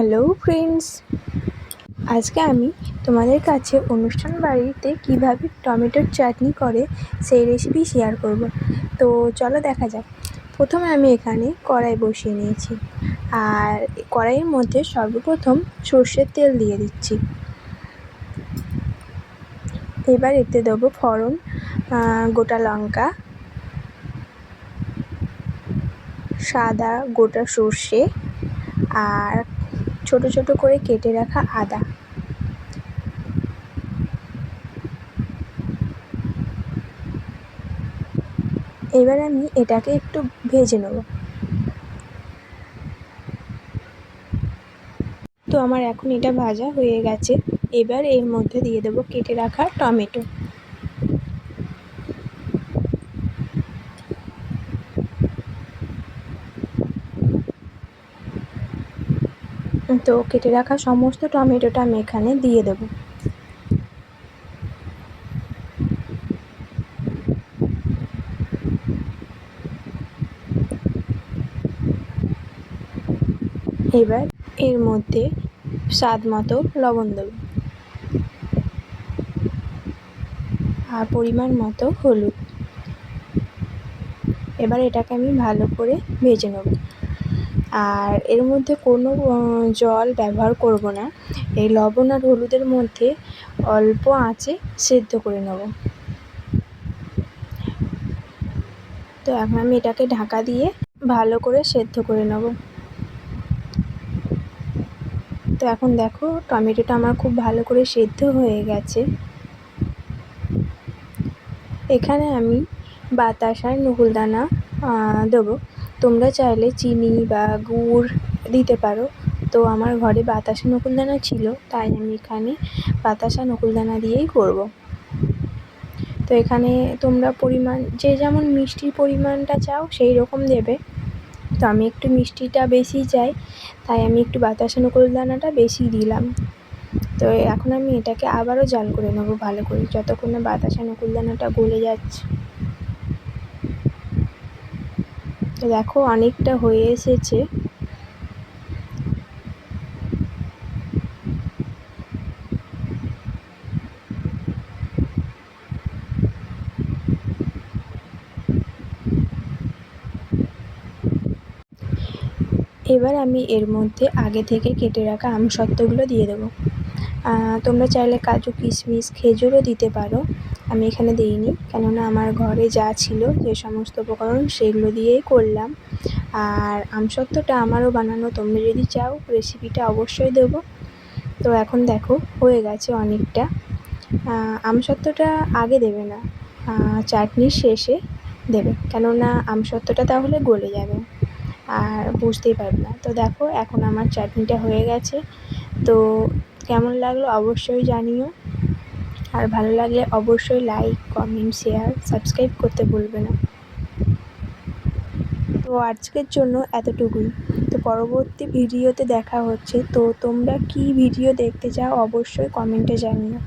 Hello friends, আজকে আমি তোমাদের কাছে অনুষ্ঠান বাড়িতে কীভাবে টমেটোর চাটনি করে সেই রেসিপি শেয়ার করব। তো চলো দেখা যাক। প্রথমে আমি এখানে কড়াই বসিয়ে নিয়েছি আর কড়াইয়ের মধ্যে সর্বপ্রথম সর্ষের তেল দিয়ে দিচ্ছি। এবার এতে দেবো ফোড়ন গোটা লঙ্কা, সাদা গোটা সর্ষে আর ছোট ছোট করে কেটে রাখা আদা। এবার আমি এটাকে একটু ভেজে নেব। তো আমার এখন এটা ভাজা হয়ে গেছে। এবার এর মধ্যে দিয়ে দেবো কেটে রাখা টমেটো। তো কেটে রাখা সমস্ত টমেটোটা আমি এখানে দিয়ে দেবো। এবার এর মধ্যে স্বাদ মতো লবণ দেবো। আর পরিমাণ মতো হলুদ। এবার এটাকে আমি ভালো করে ভেজে নেব। আর এর মধ্যে কোনো জল ব্যবহার করব না। এই লবণ আর হলুদের মধ্যে অল্প আঁচে সেদ্ধ করে নেব। তো এখন আমি এটাকে ঢাকা দিয়ে ভালো করে সেদ্ধ করে নেব। তো এখন দেখো, টমেটোটা আমার খুব ভালো করে সেদ্ধ হয়ে গেছে। এখানে আমি বাতাসা নকুলদানা দেবো। তোমরা চাইলে চিনি বা গুড় দিতে পারো। তো আমার ঘরে বাতাসা নকুলদানা ছিল, তাই আমি এখানে বাতাসা নকুলদানা দিয়েই করব। তো এখানে তোমরা পরিমাণ, যে যেমন মিষ্টির পরিমাণটা চাও সেই রকম দেবে। তো আমি একটু মিষ্টিটা বেশি চাই, তাই আমি একটু বাতাসা নকুলদানাটা বেশি দিলাম। তো এখন আমি এটাকে আবারও জাল করে নেব ভালো করে, যতক্ষণ না বাতাসা নকুলদানাটা গলে যাচ্ছে। দেখো অনেকটা হয়ে এসেছে। এবার আমি এর মধ্যে আগে থেকে কেটে রাখা আমসত্ত্বগুলো দিয়ে দেবো। তোমরা চাইলে কাজু, কিশমিশ, খেজুরও দিতে পারো। আমি এখানে দিইনি, কেননা আমার ঘরে যা ছিল, যে সমস্ত উপকরণ, সেগুলো দিয়েই করলাম। আর আমসত্ত্বটা আমারও বানানো, তোমরা যদি চাও রেসিপিটা অবশ্যই দেবো। তো এখন দেখো, হয়ে গেছে অনেকটা। আমসত্ত্বটা আগে দেবে না চাটনির শেষে দেবে, কেননা আমসত্ত্বটা তাহলে গলে যাবে। আর বুঝতেই পারবে না। তো দেখো, এখন আমার চাটনিটা হয়ে গেছে। তো কেমন লাগল অবশ্যই জানিও। আর ভালো লাগলে অবশ্যই লাইক কমেন্ট শেয়ার সাবস্ক্রাইব করতে ভুলবে না। তো আজকের জন্য এতটুকুই। তো পরবর্তী ভিডিওতে দেখা হচ্ছে। তো তোমরা কি ভিডিও দেখতে চাও অবশ্যই কমেন্টে জানিও।